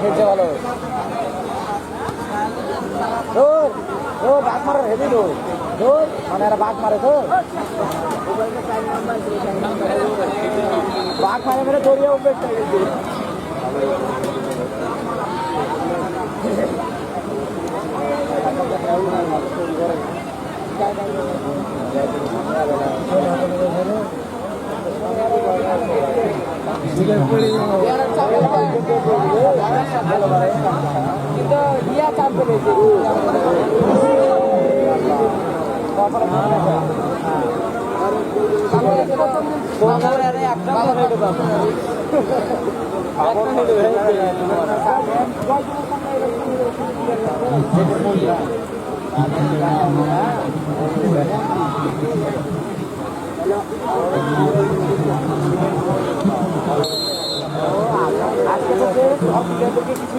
খেলছে ভালো ও বাঘ মারার হেবি তো ধর মানে এরা বাঘ মারে তো বাঘ মারে মেরে দড়িয়ে উঠবে। কিন্তু ইয়া চাপ আজকে তো কিছু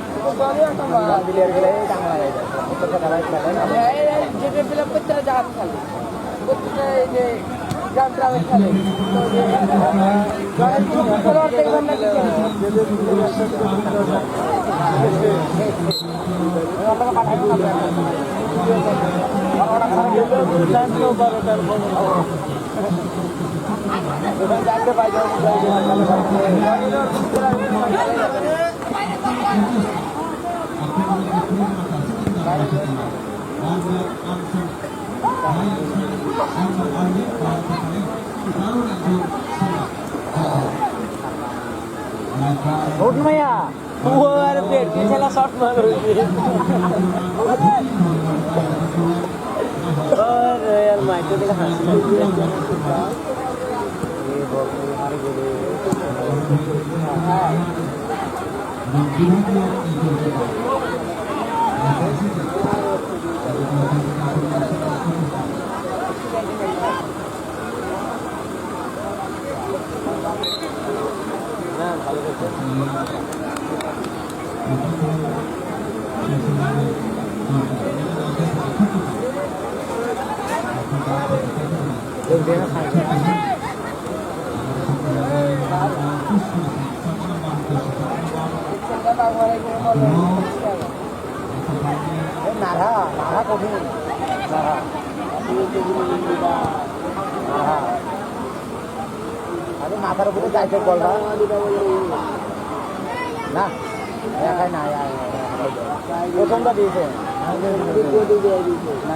যেটা ফিলাম করতে জাহাজ খালি করতে এই যে গ্রাম গ্রামে খেলে জানতে পাই রোডমাইয়া পুয়ার পেট ছেলা শট মারো আরে यार মাইকে দিকে হাসি এ বল আরে গো হ্যাঁ ভালো করছে লোক কঠিন নাড়া নাড়া আরে মাথার উপরে যাইতে বলবা না দেখাই না প্রথমটা দিয়েছে না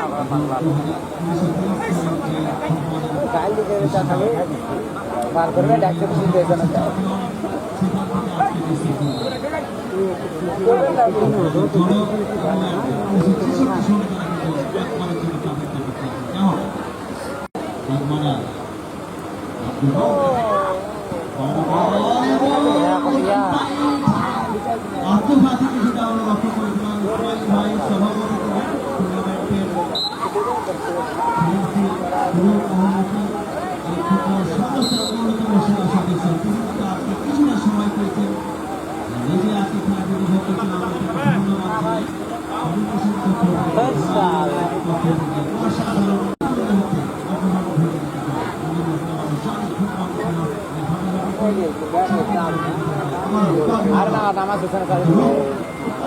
দিকে খাবে বার করবে ডাক্তার দিয়েছে না Agmana. Abdul আত্মঘাতী কিছুটা আমরা লক্ষ্য করেছিলাম সুরেশ ভাই সভাপতি আর না নামাজ হোসেন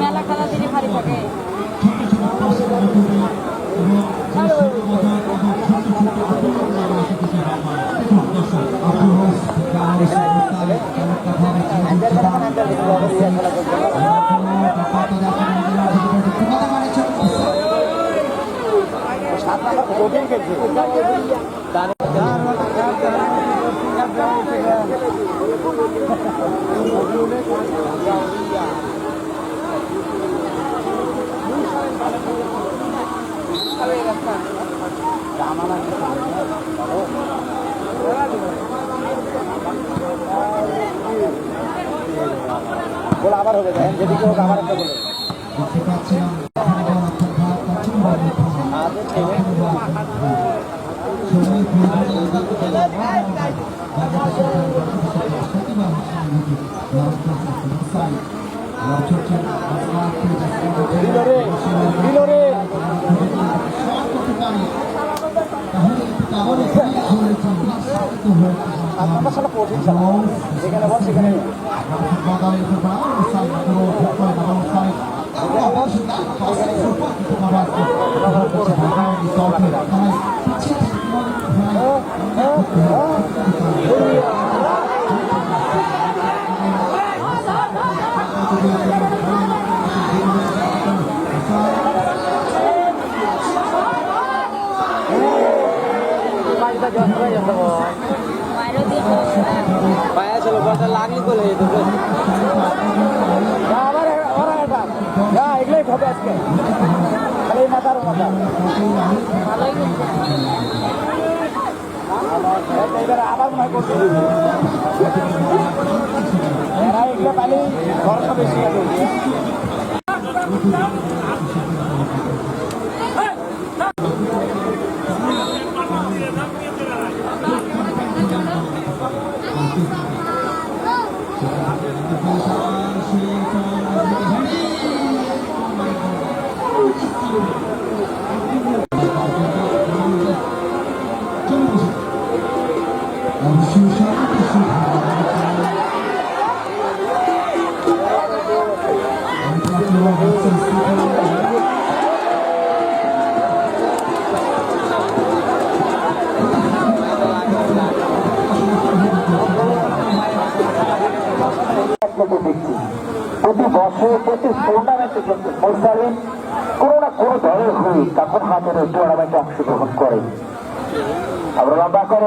মেলা খেলা দিনে ভারী থাকে হ্যান্ডেল গোল আবার হবে দেখেন যেদিকে হোক আবার একটা গোল হবে। প্রয়োজনে দিল রে দিল রে সাত নাম্বার সালা কঠিন খেলা যেখানে বল সেখানে পাঁচটা পায়া ছিল বলটা লাগলি গোল যেত আবার ওরা এটা না এগুলোই হবে আজকে খালি মাথার মাথা এবার আবার মনে করতে দিলে পানি খরচা বেশি প্রতি বছর প্রতি টুর্নামেন্টে কিন্তু কোনো না কোনো দলের হয়ে তখন হাতের টুর্নামেন্টে অংশগ্রহণ করে। আমরা লম্বা করে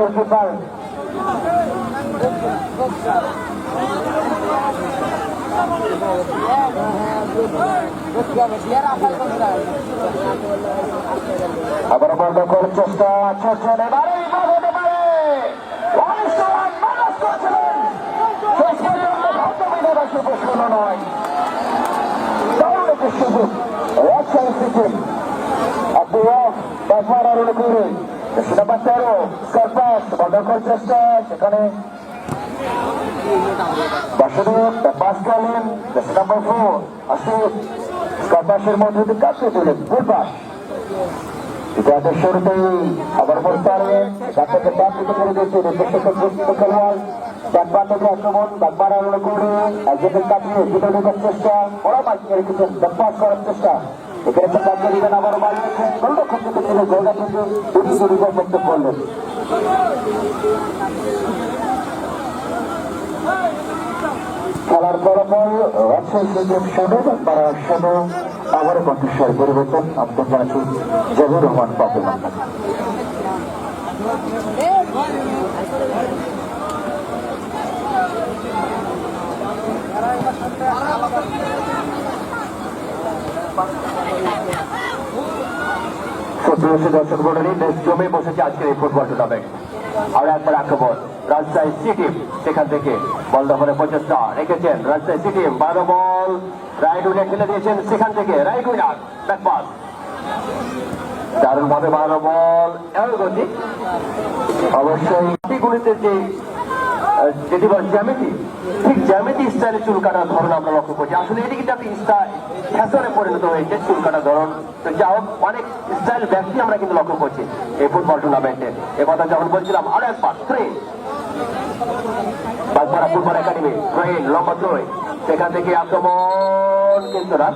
গোলকিপার আবার বন্ধ করার চেষ্টা চলছেন এবারে বিপদ হতে পারে অনেক সময় মানুষ করছিলেন শেষ পর্যন্ত ভক্তবিধাবাসী প্রশ্ন নয় দারুণ একটি সুযোগ রাজশাহী সিটি আব্দুল নাম্বার তেরো সারপাস মধ্যে কাছে দিলেন ফুল ইতিহাসের শুরুতেই আবার পারবেন ডাক্তারকে দিতে করে দিয়েছে খেলোয়াড়। ব্যাটবার থেকে আক্রমণ ব্যাটবার আলো করে একজনের কাটিয়ে দুটো ঢোকার চেষ্টা, বড় বাইক রেখেছেন ব্যাটপাস করার চেষ্টা। এখানে একটা ব্যাট দিবেন আবার খেলার সদর আবারও কণ্ঠস্বর পরিবর্তন আব্দুল মাসুদ জহুর রহমান মন্ডলী জমে বসেছে আজকের এই ফুটবল টুর্নামেন্ট আর একবার আক্রমণ, রাজশাহী সিটি সেখান থেকে বল দখলে প্রচেষ্টা রেখেছেন রাজশাহী সিটি, বারো বল। রাইট উইনে খেলে দিয়েছেন সেখান থেকে রাইট উইনার ব্যাক পাস। দারুণ ভাবে বারো বল। এমন গতি অবশ্যই গুলিতে যে যেটি বল জ্যামিতি, ঠিক জ্যামিতি স্টাইলে চুল কাটার ধরন আমরা লক্ষ্য করছি। আসলে এটি কিন্তু একটা ফ্যাশনে পরিণত হয়েছে চুল কাটার ধরন, তো যা হোক, অনেক স্টাইল ব্যক্তি আমরা কিন্তু লক্ষ্য করছি এই ফুটবল টুর্নামেন্টে। এ কথা যখন বলছিলাম, আরও একবার three Bagpara football academy, train, লম্বা থ্রোয় সেখান থেকে আক্রমণ কিন্তু না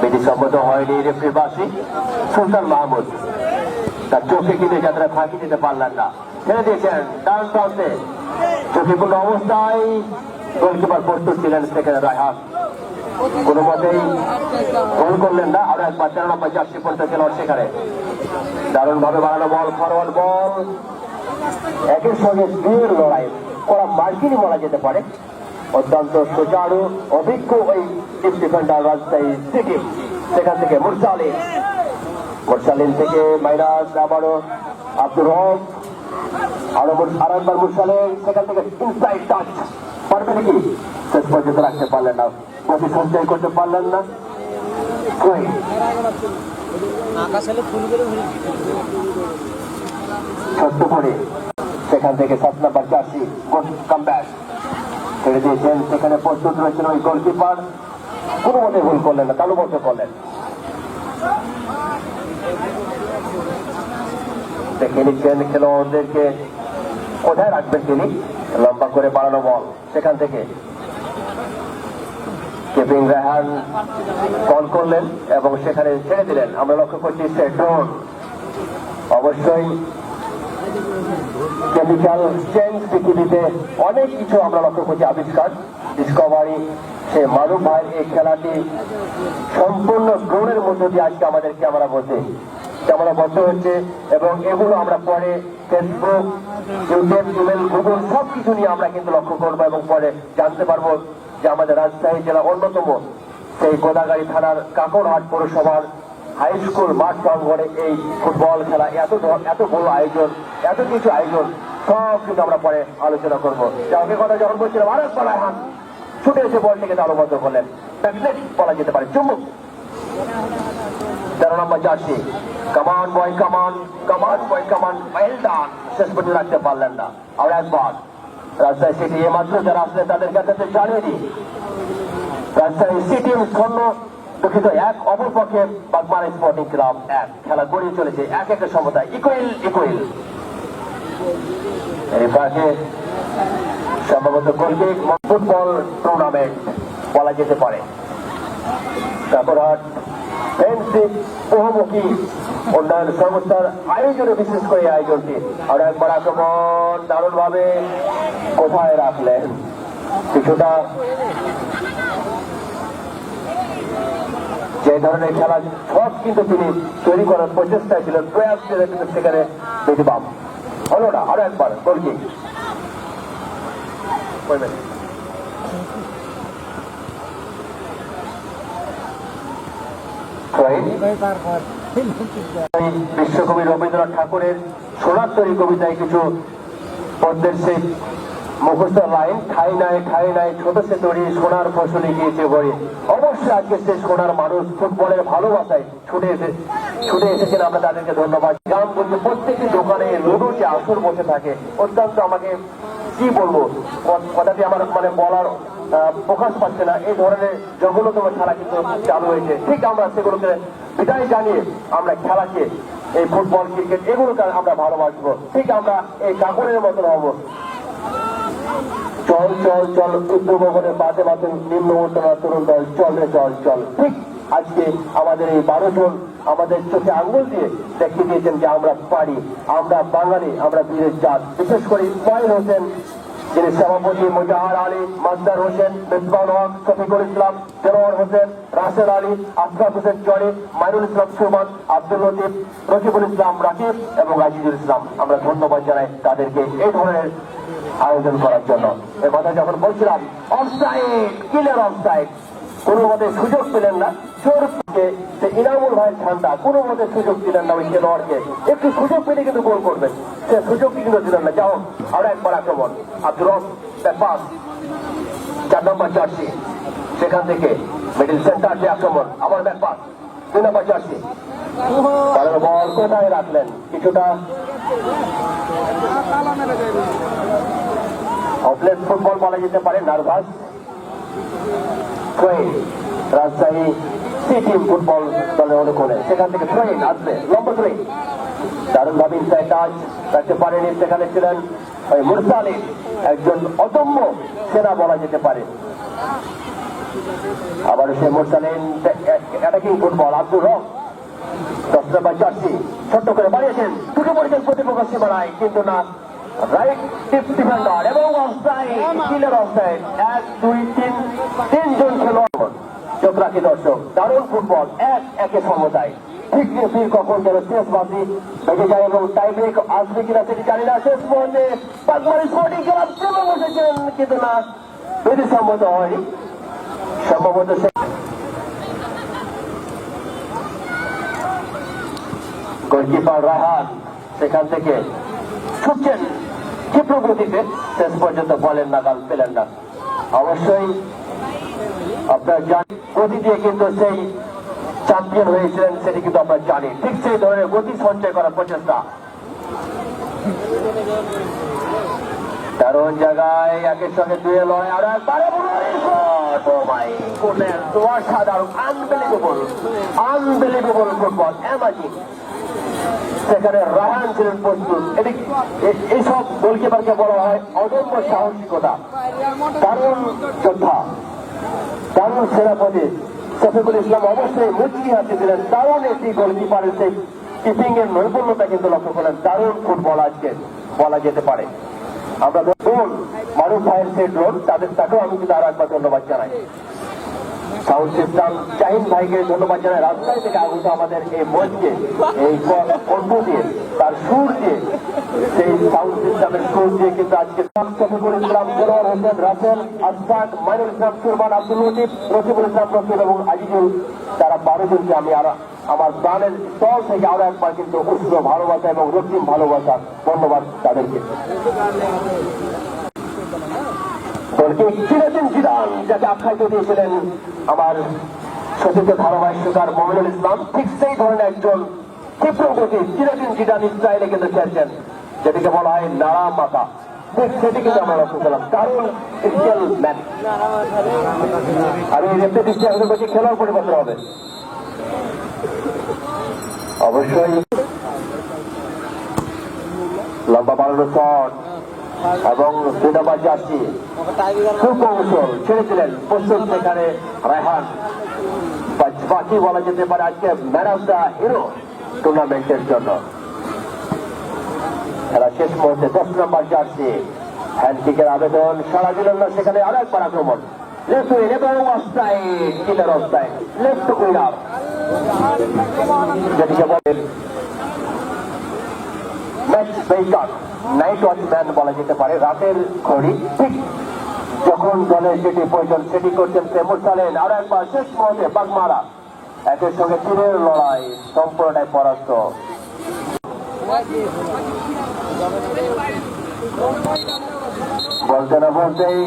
বিধি সম্মত হয়নি রেফ্রি বাসি সুলতান মাহমুদ। তার চোখে কিন্তু যাত্রা ফাঁকি দিতে পারলেন না। ছেড়ে দিয়েছেন ডান প্রান্তে। ঝুঁকিপূর্ণ অবস্থায় গোলকিপার প্রস্তুত ছিলেন সেখানে রায়হান। কোনো মতেই গোল করলেন না, আরও একবার তেরো নম্বর জার্সি পর্যন্ত খেলোয়াড় সেখানে। দারুণ ভাবে বাড়ানো বল ফরওয়ার্ড বল। একের সঙ্গে দুয়ের লড়াই। করা মার্কিনই বলা যেতে পারে। অত্যন্ত সুচারু অভিজ্ঞ ওই টিম ডিফেন্ডার রাজশাহী সিটি সেখান থেকে মুরসালিন মুরসালিন থেকে মাইনাস আবারও আব্দুর রব আরও একবার মুরসালিন সেখান থেকে ইনসাইড টাচ পারবে নাকি? শেষ পর্যন্ত রাখতে পারলেন না। গতি সঞ্চয় করতে পারলেন না। কই ছোট্ট করে। সেখান থেকে সাত নাম্বার জার্সি কাম ব্যাক ছেড়ে দিয়েছেন। সেখানে প্রস্তুত রয়েছেন ওই গোলকিপার কোনো মতে ভুল করলেন না তালুবদ্ধ করলেন। দেখে নিচ্ছেন খেলোয়াড়দেরকে। কোথায় রাখবেন তিনি? লম্বা করে বাড়ানো বল সেখান থেকে। কিপিং রেহান কল করলেন এবং সেখানে ছেড়ে দিলেন। আমরা লক্ষ্য করছি সে ড্রোন অবশ্যই কেমিক্যাল চেঞ্জ পৃথিবীতে অনেক কিছু আমরা লক্ষ্য করছি আবিষ্কার। ডিসকভারি সে মারুফ ভাইয়ের এই খেলাটি সম্পূর্ণ ড্রোনের মধ্য দিয়ে আজকে আমাদের ক্যামেরা বসে। ক্যামেরা বন্ধ হচ্ছে এবং এগুলো আমরা পরে ফেসবুক ইউটিউব ইমেল গুগল সব কিছু নিয়ে আমরা কিন্তু লক্ষ্য করব এবং পরে জানতে পারব যে আমাদের রাজশাহী জেলা অন্যতম সেই গোদাগাড়ি থানার কাকরহাট পৌরসভার হাই স্কুল মাঠ প্রাঙ্গণে এই ফুটবল খেলা, এত এত বড় আয়োজন, এত কিছু আয়োজন, সব কিন্তু আমরা পরে আলোচনা করব। যাকে কথা যখন বলছিলাম আরেক বলায় হাত, ছুটে এসে বলটিকে তালবদ্ধ করলেন। বলা যেতে পারে, চুম্বক। তেরো নম্বর জার্সি। কামান বয় কামান কামান বয় কামান ডান শেষ পর্যন্ত রাখতে পারলেন না। আর একবার। রাজশাহী সিটি মাত্র যারা আসলে তাদের কাছে জানিয়ে দিই। রাজশাহী সিটি স্বর্ণ দুঃখিত এক অপরপক্ষে বাগমার স্পোর্টিং ক্লাব এক। খেলা গড়িয়ে চলেছে এক একটা সমতায়। ইকুইল ইকুইল এই পাশে সম্ভবত গোলকিক ফুটবল টুর্নামেন্ট বলা যেতে পারে। ফ্রেন্ডশিপ বহুমুখী উন্নয়ন সংস্থার আয়োজনে বিশেষ করে আয়োজনটি। আর একবার আক্রমণ দারুণ ভাবে কোথায় রাখলেন? কিছুটা যে ধরনের খেলা সব কিন্তু তিনি তৈরি করার প্রচেষ্টায় ছিলেন, প্রয়াস ছিলেন কিন্তু সেখানে বেশিবাম হলো না, আরও একবার গোলকি বিশ্বকবি রবীন্দ্রনাথ ঠাকুরের সোনার তৈরি কবিতায় কিছু পদ্মের সেই মুখস্থ লাইন, ঠাই নাই ঠাই নাই, ছোট সে তৈরি, সোনার ফসলে গিয়েছে ভরে অবশ্যই আজকে সে সোনার মানুষ ফুটবলের ভালোবাসায় ছুটে এসে ছুটে এসেছেন। আমরা তাদেরকে ধন্যবাদ। গ্রাম বলতে প্রত্যেকটি দোকানে লুডো যে আসর বসে থাকে। অত্যন্ত আমাকে কি বলব? কথাটি আমার মানে বলার প্রকাশ পাচ্ছে না। এই ধরনের জঘন্যতম খেলা কিন্তু চালু হয়েছে। ঠিক আমরা সেগুলোকে বিদায় জানিয়ে আমরা খেলাকে এই ফুটবল, ক্রিকেট, এগুলোকে আমরা ভালোবাসবো। ঠিক আমরা এই কাকুরের মতন হব। চল চল চল উত্তরবঙ্গের মাঝে মাঝে নিম্ন উত্তরা তরুণ দল, চল রে, চল চল। ঠিক আজকে আমাদের এই বারো জন আমাদের চোখে আঙ্গুল দিয়ে দেখিয়ে দিয়েছেন যে আমরা পারি, আমরা বাঙালি, আমরা বীরের জাত। বিশেষ করে ইসমাইল হোসেন, যিনি সভাপতি মুজাহার আলী মাজদার হোসেন, মেজবাউল হক, শফিকুল ইসলাম, দেলোয়ার হোসেন, রাশেদ আলী, আশরাফ হোসেন জনি মাইনুল ইসলাম সুমান, আব্দুল লতিফ, রকিবুল ইসলাম রাকিব এবং আজিজুল ইসলাম। আমরা ধন্যবাদ জানাই তাদেরকে। এই ধরনের আয়োজন করার জন্য। এ কথা যখন বলছিলাম অফসাইড কিলের অফসাইড কোনো মতে সুযোগ পেলেন না। চোর সে ইনামুল ভাইয়ের ঠান্ডা কোনো মতে সুযোগ দিলেন না ওই খেলোয়াড়কে। একটু সুযোগ পেলে কিন্তু গোল করবেন। সে সুযোগ কিন্তু দিলেন না। যাও, আরও একবার আক্রমণ। আব্দুর পাস। চার নম্বর জার্সি। সেখান থেকে মিডিল সেন্টার যে আক্রমণ। আবার ব্যাক পাস। দুই নম্বর জার্সি। তাদের বল কোথায় রাখলেন? কিছুটা অফলেট ফুটবল বলা যেতে পারে নার্ভাস রাজশাহী সিটি ফুটবল দলের অনুকূলে। সেখান থেকে ট্রেন আসবে লম্বা ট্রেন দারুণ ভাবে ইনসাইড টাচ রাখতে পারেনি সেখানে ছিলেন ওই মুরসালি একজন অদম্য সেনা বলা যেতে পারে। আবার সে মুরসালিন অ্যাটাকিং ফুটবল আব্দুর রব। দশ নম্বর চারটি, ছোট্ট করে বাড়িয়েছেন ঢুকে পড়েছেন প্রতিপক্ষ সীমানায় কিন্তু না। রাইট টিপ ডিফেন্ডার এবং অফসাইড কিলের অফসাইড এক দুই তিন তিনজন খেলোয়াড়। চোখ রাখি দর্শক। দারুণ ফুটবল এক একে সমতায় ঠিক ঠিক কখন যেন শেষ বাসি বেঁচে যায় এবং টাই ব্রেক আসবে কিনা সেটি জানি না। শেষ পর্যন্ত পাকমারি স্পোর্টিং ক্লাব প্রেমে বসেছেন কিন্তু না বিধি সম্মত হয়নি সম্ভবত সে গোলকিপার রাহান সেখান থেকে ছুটছেন। ক্ষিপ্র গতিতে শেষ পর্যন্ত বলেন নাগাল পেলেন না। অবশ্যই আপনার জানি গতি দিয়ে কিন্তু সেই চ্যাম্পিয়ন হয়েছিলেন, সেটি কিন্তু আমরা জানি। ঠিক সেই ধরনের গতি সঞ্চয় করার প্রচেষ্টা। দারুণ জায়গায় একের সঙ্গে দুয়ে লয় আর একবারে অসাধারণ আনবিলিভেবল আনবিলিভেবল ফুটবল অ্যামাজিং সেখানে রাহান ছিলেন প্রস্তুত। এটি এইসব গোলকিপারকে বলা হয় অদম্য সাহসিকতা। দারুণ যোদ্ধা দারুণ সেনাপতি শফিকুল ইসলাম অবশ্যই মুচকি হাতে দিলেন। দারুণ একটি গোলকিপারের সেই কিপিং এর নৈপুণ্যতা কিন্তু লক্ষ্য করলেন। দারুণ ফুটবল আজকে বলা যেতে পারে। আমরা দেখুন মারুফ ভাইয়ের সেই ড্রোন তাদের তাকেও আমি কিন্তু আরও একবার ধন্যবাদ জানাই। থেকে আমাদের এই এই তার সেই সুর ইসলাম রাসেল মাইনুল ইসলাম ইসলাম এবং তারা বারো জনকে আমি আরও আমার প্রাণের স্থল থেকে আরও একবার কিন্তু উষ্ণ ভালোবাসা এবং রক্তিম ভালোবাসা, ধন্যবাদ তাদেরকে। চিরদিন জিদান যাকে আখ্যায়িত দিয়েছিলেন আমার সচিত ধারাবাহিকতার মমিনুল ইসলাম। ঠিক সেই ধরনের একজন ক্ষিপ্র গতি, চিরদিন জিদান ইসরায়েলে কিন্তু খেলছেন, যেটিকে বলা হয় পরিবর্তন হবে। অবশ্যই লম্বা বাড়ানো শট। এবং সিনেমা যাচ্ছি সুকৌশল ছেড়েছিলেন পশ্চিম সেখানে রায়হান। বাকি বলা যেতে পারে আজকে ম্যান অফ দ্য হিরো টুর্নামেন্টের জন্য। খেলা শেষ মুহূর্তে দশ নম্বর জার্সি হ্যান্ডকিকের আবেদন সারা দিলেন না সেখানে আরও একবার আক্রমণ। উইনার যেটিকে বলেন ম্যাচ নাইট ওয়াচম্যান বলা যেতে পারে, রাতের ঘড়ি, ঠিক যখন দলের প্রয়োজন সেটি করছেন আরও একবার, শেষ মুহূর্তে, বাগমারা। একের সঙ্গে তীরের লড়াই, সম্পূর্ণটাই পরাস্ত। বলতে না বলতেই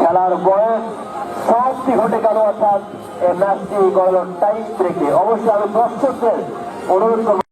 খেলার বয়স সমাপ্তি ঘটে গেল, অর্থাৎ এই ম্যাচটি গড়ল টাইম ব্রেকে অবশ্যই আমি দর্শকদের অনুরোধ